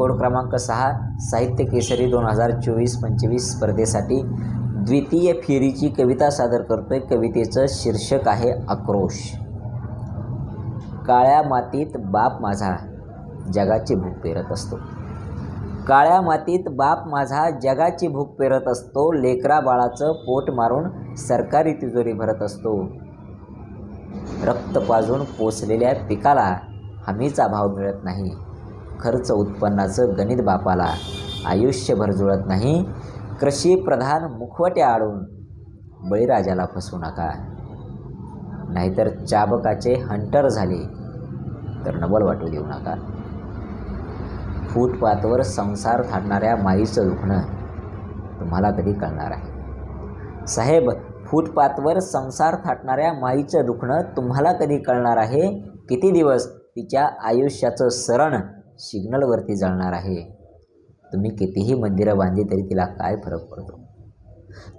Code क्रमांक सहा साहित्य केसरी दोन हजार चोवीस पंचवीस स्पर्धेसाठी द्वितीय फेरीची कविता सादर करतोय. कवितेचं शीर्षक आहे आक्रोश. काळ्या मातीत बाप माझा जगाची भूक पेरत असतो. काळ्या मातीत बाप माझा जगाची भूक पेरत असतो. लेकरा बाळाचं पोट मारून सरकारी तिजोरी भरत असतो. रक्त पाजून पोचलेल्या पिकाला हमीचा भाव मिळत नाही. खर्च उत्पन्नाचं गणित बापाला. आयुष्यभर जुळत नाही. कृषीप्रधान मुखवटे आडून बळीराजाला फसवू नका. नाहीतर चाबकाचे हंटर झाले तर नवल वाटू देऊ नका. फुटपाथवर संसार थाटणाऱ्या माईचं दुखणं तुम्हाला कधी कळणार आहे. साहेब फुटपाथवर संसार थाटणाऱ्या माईचं दुखणं तुम्हाला कधी कळणार आहे? किती दिवस तिच्या आयुष्याचं सरण सिग्नलवरती जळणार आहे. तुम्ही कितीही मंदिरं बांधली तरी तिला काय फरक पडतो?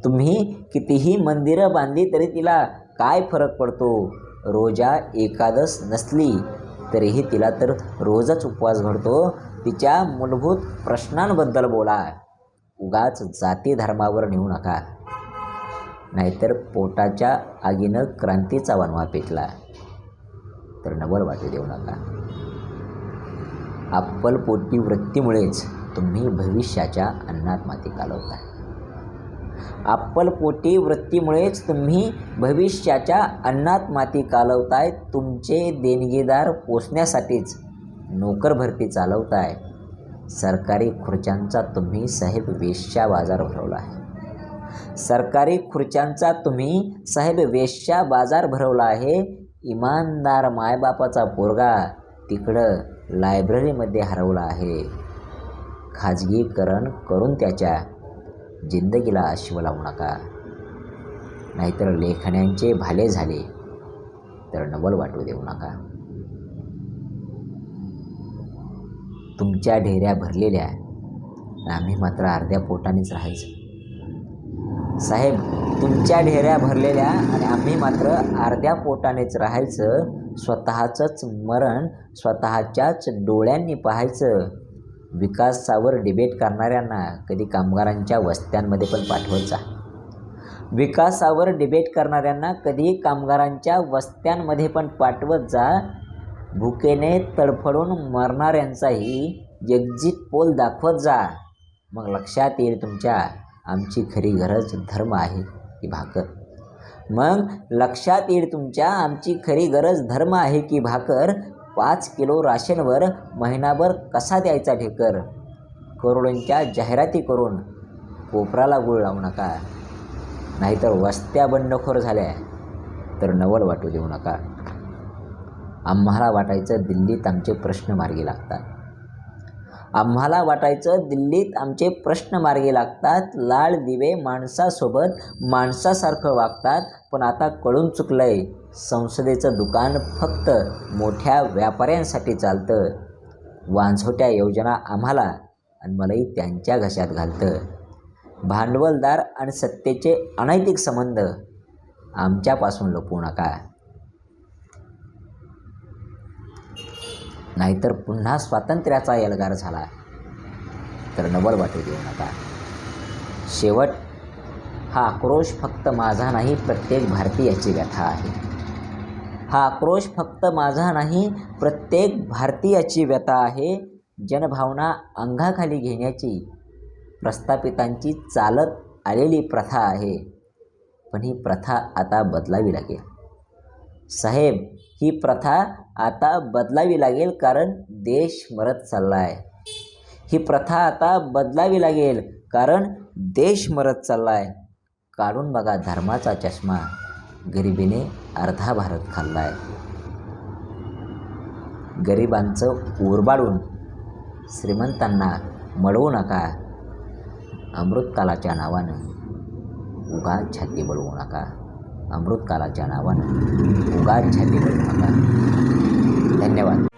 तुम्ही कितीही मंदिरं बांधली तरी तिला काय फरक पडतो? रोजा एकादश नसली तरीही तिला तर रोजच उपवास घडतो. तिच्या मूलभूत प्रश्नांबद्दल बोला. उगाच जाती धर्मावर नेऊ नका. नाहीतर पोटाच्या आगीनं क्रांतीचा वनवा पेटला. तर नवल वाटू देऊ नका. अप्पलपोटी वृत्तीमुळेच तुम्ही भविष्याच्या अन्नात माती कालवताय. अप्पलपोटी वृत्तीमुळेच तुम्ही भविष्याच्या अन्नात माती कालवताय तुमचे देणगीदार पोचण्यासाठीच नोकर भरती चालवताय. सरकारी खुर्च्यांचा तुम्ही साहेब वेश्या बाजार भरवला आहे. सरकारी खुर्च्यांचा तुम्ही साहेब वेश्या बाजार भरवला आहे. इमानदार मायबापाचा पोरगा तिकडं लायब्ररीमध्ये हरवला आहे. खाजगीकरण करून त्याच्या जिंदगीला अश्व लावू नका. नाहीतर लेखण्यांचे भाले झाले तर नवल वाटू देऊ नका. तुमच्या ढेऱ्या भरलेल्या. आम्ही मात्र अर्ध्या पोटानेच राहायचं. साहेब तुमच्या ढेऱ्या भरलेल्या आणि आम्ही मात्र अर्ध्या पोटानेच राहायचं स्वतःचंच मरण स्वतःच्याच डोळ्यांनी पाहायचं. विकासावर डिबेट करणाऱ्यांना कधी कामगारांच्या वस्त्यांमध्ये पण पाठवत जा विकासावर डिबेट करणाऱ्यांना कधी कामगारांच्या वस्त्यांमध्ये पण पाठवत जा. भुकेने तडफडून मरणाऱ्यांचाही एक्झिट पोल दाखवत जा. मग लक्षात येईल तुमच्या आमची खरी गरज धर्म आहे की भाकर. मग लक्षात येईल तुमच्या आमची खरी गरज धर्म आहे की भाकर? पाच किलो राशनवर महिनाभर कसा द्यायचा ठेकर? करोडोंच्या जाहिराती करून कोपराला गुळ लावू नका. नाहीतर वस्त्या बंडखोर झाल्या तर नवल वाटू देऊ नका. आम्हाला वाटायचं दिल्लीत आमचे प्रश्न मार्गी लागतात. आम्हाला वाटायचं दिल्लीत आमचे प्रश्न मार्गी लागतात लाल दिवे माणसासोबत माणसासारखं वागतात पण आता कळून चुकलं आहे संसदेचं दुकान फक्त मोठ्या व्यापाऱ्यांसाठी चालतं. वांझोट्या योजना आम्हाला आणि मलाही त्यांच्या घशात घालतं. भांडवलदार आणि सत्तेचे अनैतिक संबंध आमच्यापासून लपवू नका. नाहीतर पुन्हा स्वातंत्र्याचा एल्गार झाला. तर नवल वाटू देऊ नका. शेवट हा आक्रोश फक्त माझा नाही प्रत्येक भारतीयाची व्यथा आहे. हा आक्रोश फक्त माझा नाही प्रत्येक भारतीयाची व्यथा आहे. जनभावना अंगाखाली घेण्याची प्रस्थापितांची चालत आलेली प्रथा आहे. पण ही प्रथा आता बदलावी लागेल. साहेब ही प्रथा आता बदलावी लागेल कारण देश मरत चालला आहे ही प्रथा आता बदलावी लागेल कारण देश मरत चालला आहे काढून बघा धर्माचा चष्मा. गरिबीने अर्धा भारत खाल्ला आहे गरिबांचं उरबाडून श्रीमंतांना मळवू नका. अमृतकालाच्या नावानं उगा छाती बळवू नका. अमृतकालाच्या नावानं उगाच छाती धन्यवाद.